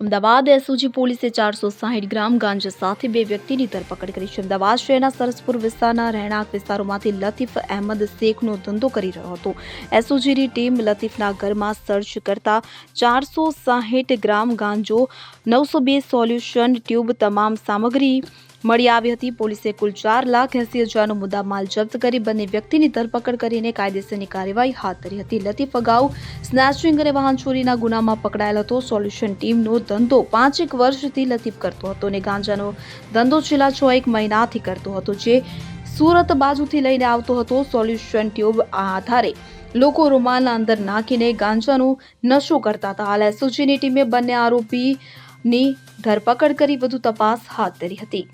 Ahmedabad SOG પોલીસે ચારસો સાહીઠ ગ્રામ ગાંજા સાથે બે વ્યક્તિની ધરપકડ કરી. છે અમદાવાદ શહેરના સરસપુર વિસ્તારના રહેણાંક વિસ્તારોમાંથી લતીફ અહેમદ શેખનો ધંધો કરી રહ્યો હતો. એસઓજીની ટીમ લતીફના ઘરમાં સર્ચ કરતા ચારસો સાહીઠ ગ્રામ ગાંજો, નવસો બે સોલ્યુશન ટ્યુબ, તમામ સામગ્રી મળી આવી હતી. પોલીસે કુલ ચાર લાખ એસી હજારનો મુદ્દામાલ જપ્ત કરી બંને વ્યક્તિની ધરપકડ કરીને કાયદેસરની કાર્યવાહી હાથ ધરી હતી. લતીફ અગાઉ સ્નેચિંગ અને વાહન ચોરીના ગુનામાં પકડાયેલ હતો. સોલ્યુશન ટીમનો ધંધો પાંચેક વર્ષથી લતીફ કરતો હતો અને ગાંજાનો ધંધો છેલ્લા છ એક મહિનાથી કરતો હતો, જે સુરત બાજુથી લઈને આવતો હતો. સોલ્યુશન ટ્યુબ આધારે લોકો રૂમાલના અંદર નાખીને ગાંજાનો નશો કરતા હતા. હાલ એસઓજીની ટીમે બંને આરોપીની ધરપકડ કરી વધુ તપાસ હાથ ધરી હતી.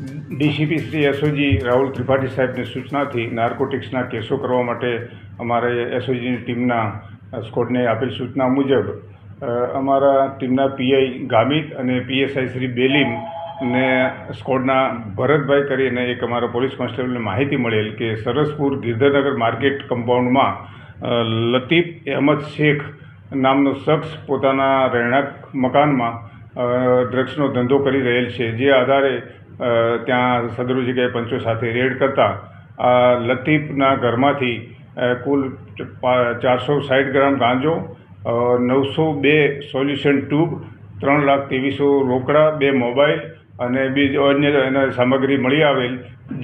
ડીસીપી શ્રી એસઓજી રાહુલ ત્રિપાઠી સાહેબની સૂચનાથી નાર્કોટિક્સના કેસો કરવા માટે અમારે એસઓજીની ટીમના સ્કોડને આપેલ સૂચના મુજબ અમારા ટીમના પીઆઈ ગામિત અને પીએસઆઈ શ્રી બેલીમ ને સ્કોડના ભરતભાઈ કરીને એક અમારા પોલીસ કોન્સ્ટેબલને માહિતી મળેલ કે સરસપુર ગિરધરનગર માર્કેટ કમ્પાઉન્ડમાં લતીફ અહેમદ શેખ નામનો શખ્સ પોતાના રહેણાંક મકાનમાં ડ્રગ્સનો ધંધો કરી રહેલ છે. જે આધારે ત્યાં સદરુ જગ્યાએ પંચો સાથે રેડ કરતા, આ લતીફના ઘરમાંથી કુલ ચારસો સાઠ ગ્રામ ગાંજો નવસો બે સોલ્યુશન ટ્યુબ, ત્રણ લાખ ત્રેવીસો રોકડા, બે મોબાઈલ અને બીજો અન્ય એને સામગ્રી મળી આવેલ,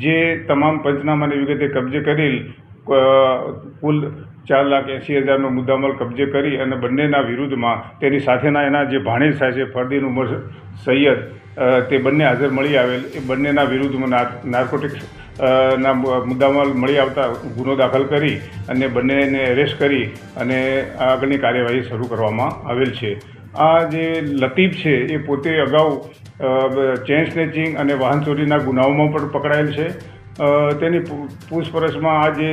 જે તમામ પંચનામાની વિગતે કબજે કરેલ કુલ ચાર લાખ એંસી હજારનો મુદ્દામાલ કબજે કરી અને બંનેના વિરુદ્ધમાં તેની સાથેના એના જે ભાણેજ થાય છે, ફરદીન ઉમર સૈયદ તે બંને હાજર મળી આવેલ. એ બંનેના વિરુદ્ધમાં નાર્કોટિક્સ ના મુદ્દામાં મળી આવતા ગુનો દાખલ કરી અને બંનેને એરેસ્ટ કરી અને આગળની કાર્યવાહી શરૂ કરવામાં આવેલ છે. આ જે લતીફ છે, એ પોતે અગાઉ ચેન સ્નેચિંગ અને વાહન ચોરીના ગુનાઓમાં પણ પકડાયેલ છે. તેની પૂછપરછમાં આ જે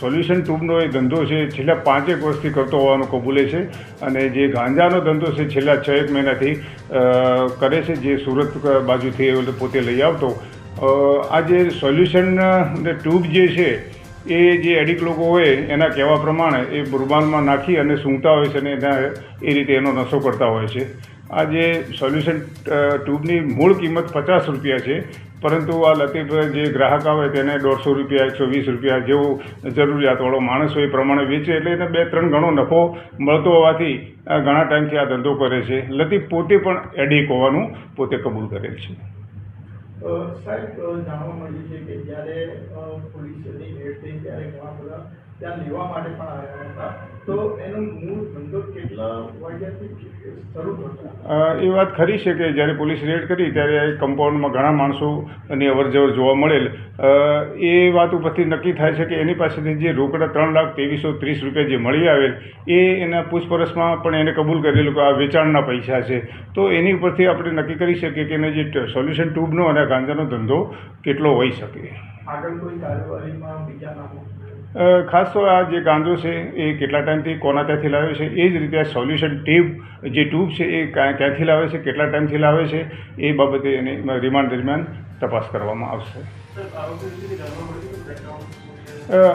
સોલ્યુશન ટ્યુબનો એ ધંધો છે છેલ્લા પાંચેક વર્ષથી કરતો હોવાનું કબૂલે છે અને જે ગાંજાનો ધંધો છે છેલ્લા છ એક મહિનાથી કરે છે જે સુરત બાજુથી એ પોતે લઈ આવતો. આ જે સોલ્યુશન ટ્યુબ જે છે એ જે એડિક લોકો હોય, એના કહેવા પ્રમાણે એ રૂમાલમાં નાખી અને સૂંઘતા હોય છે અને એના એ રીતે એનો નશો કરતા હોય છે. આ જે સોલ્યુશન ટ્યુબની મૂળ કિંમત પચાસ રૂપિયા છે, પરંતુ આ લતીફ જે ગ્રાહક આવે તેને દોઢસો રૂપિયા, એકસો વીસ રૂપિયા જેવો જરૂરિયાતવાળો માણસ હોય એ પ્રમાણે વેચે એટલે એને બે ત્રણ ગણો નફો મળતો હોવાથી ઘણા ટાઈમથી આ ધંધો કરે છે. લતીફ પોતે પણ એડિક હોવાનું પોતે કબૂલ કરેલ છે. સાહેબ જાણવા મળ્યું છે કે જ્યારે પોલીસની રેડ થઈ ત્યારે ઘણા બધા ત્યાં લેવા માટે પણ આવ્યા હતા. તો એનો મૂળ ધંધો કેટલા વાગ્યાથી શરૂ થતો એ વાત ખરી છે કે જ્યારે પોલીસ રેડ કરી ત્યારે કમ્પાઉન્ડમાં ઘણા માણસોની અવરજવર જોવા મળેલ. એ વાત ઉપરથી નક્કી થાય છે કે એની પાસેથી જે રોકડા ત્રણ લાખ ત્રેવીસો ત્રીસ રૂપિયા જે મળી આવેલ એ એના પૂછપરછમાં પણ એને કબૂલ કરેલું કે આ વેચાણના પૈસા છે. તો એની ઉપરથી આપણે નક્કી કરી શકીએ કે એને જે સોલ્યુશન ટ્યુબનો અને ગાંજાનો ધંધો કેટલો હોઈ શકે. આગળ કોઈ કાર્યવાહીમાં બીજા નામો ખાસ તો આ જે ગાંજો છે એ કેટલા ટાઈમથી કોના ત્યાંથી લાવે છે એ જ રીતે આ સોલ્યુશન ટ્યુબ જે ટ્યુબ છે એ ક્યાંથી લાવે છે કેટલા ટાઈમથી લાવે છે એ બાબતે એની રિમાન્ડ દરમિયાન તપાસ કરવામાં આવશે.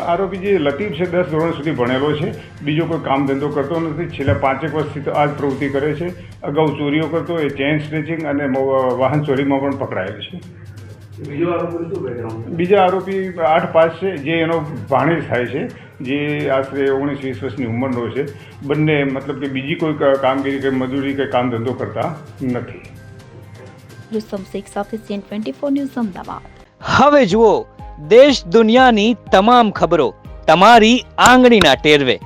આરોપી જે લતીફ છે દસ ધોરણ સુધી ભણેલો છે બીજો કોઈ કામ ધંધો કરતો નથી છેલ્લા પાંચેક વર્ષથી તો આ જ પ્રવૃત્તિ કરે છે અગાઉ ચોરીઓ કરતો એ ચેન સ્નેચિંગ અને વાહન ચોરીમાં પણ પકડાયેલ છે. બીજો આરોપી બીજા આરોપી આઠ પાસ છે જે એનો ભાણેજ થાય છે જે આશરે ઓગણીસ વીસ વર્ષની ઉંમરનો છે. બંને મતલબ કે બીજી કોઈ કામગીરી કે મજૂરી કે કામ ધંધો કરતા નથી. રુસ્તમ શેખ સાથે CN twenty four news Ahmedabad. હવે જુઓ દેશ દુનિયાની તમામ ખબરો તમારી આંગળીના ટેરવે.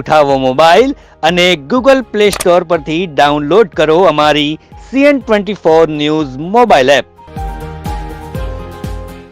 ઉઠાવો મોબાઈલ અને ગૂગલ પ્લે સ્ટોર પરથી ડાઉનલોડ કરો અમારી CN twenty four news mobile app.